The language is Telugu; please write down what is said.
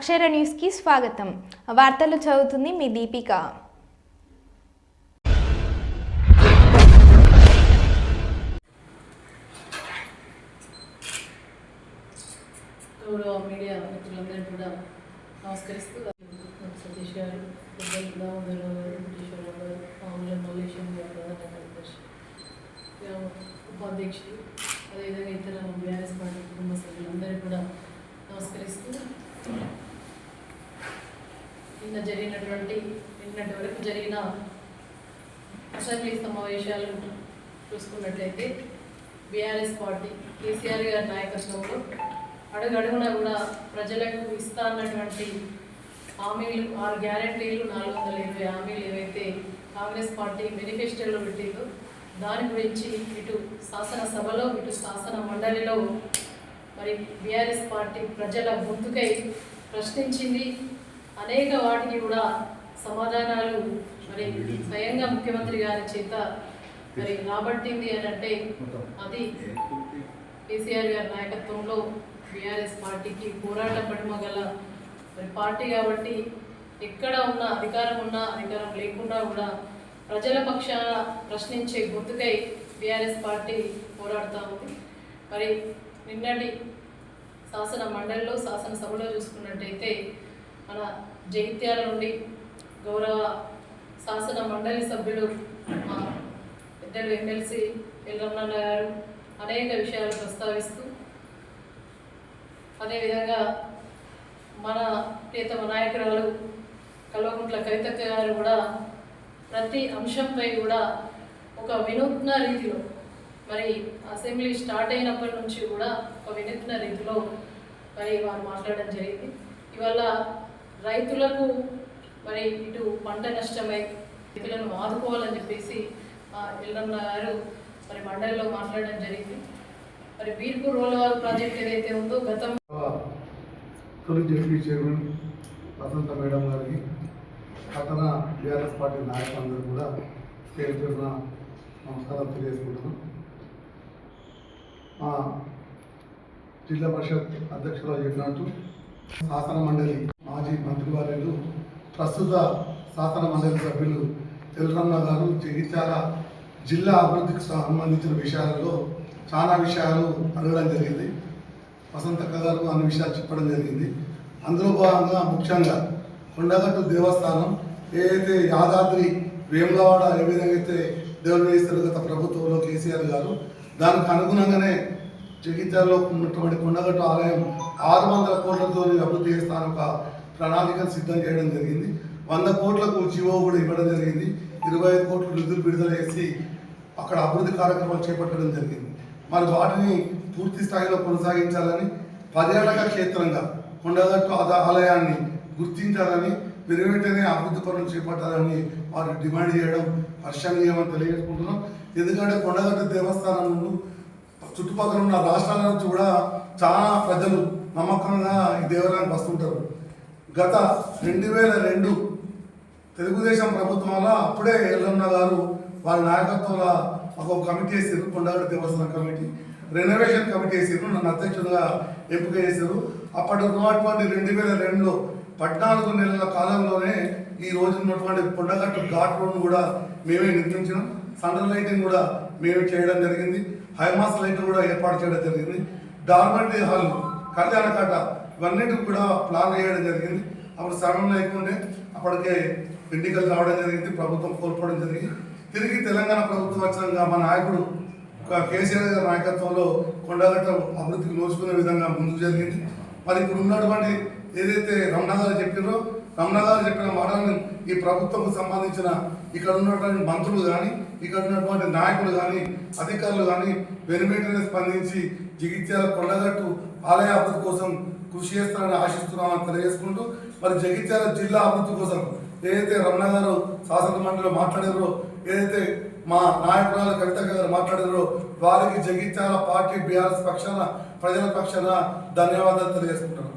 అక్షర న్యూస్కి స్వాగతం. వార్తలు చదువుతుంది మీ దీపిక. మీడియా మిత్రులందరూ కూడా నమస్కరిస్తూ సతీష్ గారు పెద్దలు గారు వెంకటేశ్వరరావు గారు మామూలు మల్లేశం గారు ప్రధాన కార్యదర్శి ఉపాధ్యక్షుడు అదేవిధంగా ఇతర బీఆర్ఎస్ పార్టీ కుటుంబ సభ్యులందరికీ కూడా నమస్కరిస్తూ నిన్న ట్వంటీ నిన్నటి వరకు జరిగిన అసెంబ్లీ సమావేశాలు చూసుకున్నట్లయితే బీఆర్ఎస్ పార్టీ కేసీఆర్ గారి నాయకత్వంలో అడుగడుగునా కూడా ప్రజలకు ఇస్తా అన్నటువంటి హామీలు ఆరు గ్యారంటీలు నాలుగు వందల ఇరవై హామీలు ఏవైతే కాంగ్రెస్ పార్టీ మేనిఫెస్టోలో పెట్టిందో దాని గురించి ఇటు శాసనసభలో ఇటు శాసన మండలిలో మరి బీఆర్ఎస్ పార్టీ ప్రజల గొంతుకై ప్రశ్నించింది. అనేక వాటికి కూడా సమాధానాలు మరి స్వయంగా ముఖ్యమంత్రి గారి చేత మరి రాబట్టింది అని అంటే అది కేసీఆర్ గారి నాయకత్వంలో బీఆర్ఎస్ పార్టీకి పోరాట పడిమ గల మరి పార్టీ కాబట్టి ఎక్కడ ఉన్న అధికారం ఉన్నా అధికారం లేకుండా కూడా ప్రజల పక్షాన ప్రశ్నించే గుర్తుకై బీఆర్ఎస్ పార్టీ పోరాడుతూ ఉంది. మరి నిన్నటి శాసన మండలిలో శాసనసభలో చూసుకున్నట్టయితే మన జగిత్యాల నుండి గౌరవ శాసన మండలి సభ్యులు మా పెద్దలు ఎమ్మెల్సీ ఎల్లమ్మ గారు అనేక విషయాలు ప్రస్తావిస్తూ అదేవిధంగా మన ప్రియతమ నాయకురాలు కల్వకుంట్ల కవితక్క గారు కూడా ప్రతి అంశంపై కూడా ఒక వినూత్న రీతిలో మరి అసెంబ్లీ స్టార్ట్ అయినప్పటి నుంచి కూడా ఒక వినూత్న రీతిలో మరి వారు మాట్లాడడం జరిగింది. ఇవాళ రైతులకు మరి ఇటు పంట నష్టమై రైతులను ఆదుకోవాలని చెప్పేసి ఎల్లన్న గారు మరి మండలిలో మాట్లాడడం జరిగింది. మరి బీర్పూర్ రోలవాల్ ప్రాజెక్ట్ ఏదైతే ఉందో గతం తొలి డిప్యూటీ చైర్మన్ వసంత మేడం గారికి పట్టణ బీఆర్ఎస్ పార్టీ నాయకులందరూ కూడా పేరు పేరున నమస్కారం తెలియజేసుకుంటున్నాం. మా జిల్లా పరిషత్ అధ్యక్షురాలు చెప్పినట్టు శాసన మండలి మాజీ మంత్రివర్యులు ప్రస్తుత శాసన మండలి సభ్యులు తెలురమ్మ గారు జగిత్యాల జిల్లా అభివృద్ధికి సంబంధించిన విషయాలలో చాలా విషయాలు అడగడం జరిగింది. వసంతక్క గారు అన్ని విషయాలు చెప్పడం జరిగింది. అందులో భాగంగా ముఖ్యంగా కొండగట్టు దేవస్థానం ఏదైతే యాదాద్రి వేములవాడ ఏ విధంగా అయితే దేవుడు వేస్తారు గత ప్రభుత్వంలో కేసీఆర్ గారు దానికి అనుగుణంగానే జగిత్యాలలో ఉన్నటువంటి కొండగట్టు ఆలయం ఆరు వందల కోట్లతో అభివృద్ధి చేస్తాను ఒక ప్రణాళికలు సిద్ధం చేయడం జరిగింది. వంద కోట్లకు జీవో కూడా ఇవ్వడం జరిగింది. ఇరవై ఐదు కోట్లు నిధులు విడుదల చేసి అక్కడ అభివృద్ధి కార్యక్రమాలు చేపట్టడం జరిగింది. మరి వాటిని పూర్తి స్థాయిలో కొనసాగించాలని పర్యాటక క్షేత్రంగా కొండగట్టు ఆలయాన్ని గుర్తించాలని వెను వెంటనే అభివృద్ధి పనులు చేపట్టాలని వారు డిమాండ్ చేయడం హర్షణీయమని తెలియజేసుకుంటున్నాం. ఎందుకంటే కొండగట్టు దేవస్థానంలో చుట్టుపక్కల ఉన్న రాష్ట్రాల నుంచి కూడా చాలా ప్రజలు నమ్మకంగా ఈ దేవాలయానికి వస్తుంటారు. గత రెండు వేల రెండు తెలుగుదేశం ప్రభుత్వంలో అప్పుడే ఎల్లమ్మ గారు వాళ్ళ నాయకత్వంలో ఒక కమిటీ వేసారు కొండగడ దేవస్థానం కమిటీ. రెనోవేషన్ కమిటీ వేసారు నన్ను అధ్యక్షుడిగా ఎంపిక చేశారు అప్పటి ఉన్నటువంటి రెండు వేల రెండులో పద్నాలుగు నెలల కాలంలోనే ఈ రోజు ఉన్నటువంటి కొండగట్టు ఘాట్ రోడ్ కూడా మేమే నిర్మించినాం. సండర్ లైటింగ్ కూడా మేమే చేయడం జరిగింది. హైమాస్ లైట్ కూడా ఏర్పాటు చేయడం జరిగింది. డార్మెంటరీ హాల్ కళ్యాణకాట కట్ట ఇవన్నిటికి కూడా ప్లాన్ చేయడం జరిగింది. అప్పుడు సమయం లేకుండే అప్పటికే ఎన్నికలు రావడం జరిగింది ప్రభుత్వం కోల్పోవడం జరిగింది. తిరిగి తెలంగాణ ప్రభుత్వం వచ్చినాక మా నాయకుడు కేసీఆర్ గారి నాయకత్వంలో కొండగట్ట అభివృద్ధికి నోచుకునే విధంగా ముందుకు జరిగింది. మరి ఇప్పుడు ఉన్నటువంటి ఏదైతే రమణ గారు చెప్పారో రమణ గారు చెప్పిన మాటలను ఈ ప్రభుత్వంకు సంబంధించిన ఇక్కడ ఉన్నటువంటి మంత్రులు కానీ ఇక్కడ ఉన్నటువంటి నాయకులు కానీ అధికారులు కానీ వెనువెంటనే స్పందించి జగిత్యాల కొండగట్టు ఆలయ అభివృద్ధి కోసం కృషి చేస్తారని ఆశిస్తున్నామని తెలియజేసుకుంటూ మరి జగిత్యాల జిల్లా అభివృద్ధి కోసం ఏదైతే రమణ గారు శాసన మండలిలో మాట్లాడారో ఏదైతే మా నాయకురాలు కవిత గారు మాట్లాడారో వారికి జగిత్యాల పార్టీ బీఆర్ఎస్ పక్షాన ప్రజల పక్షాన ధన్యవాదాలు తెలియజేసుకుంటారు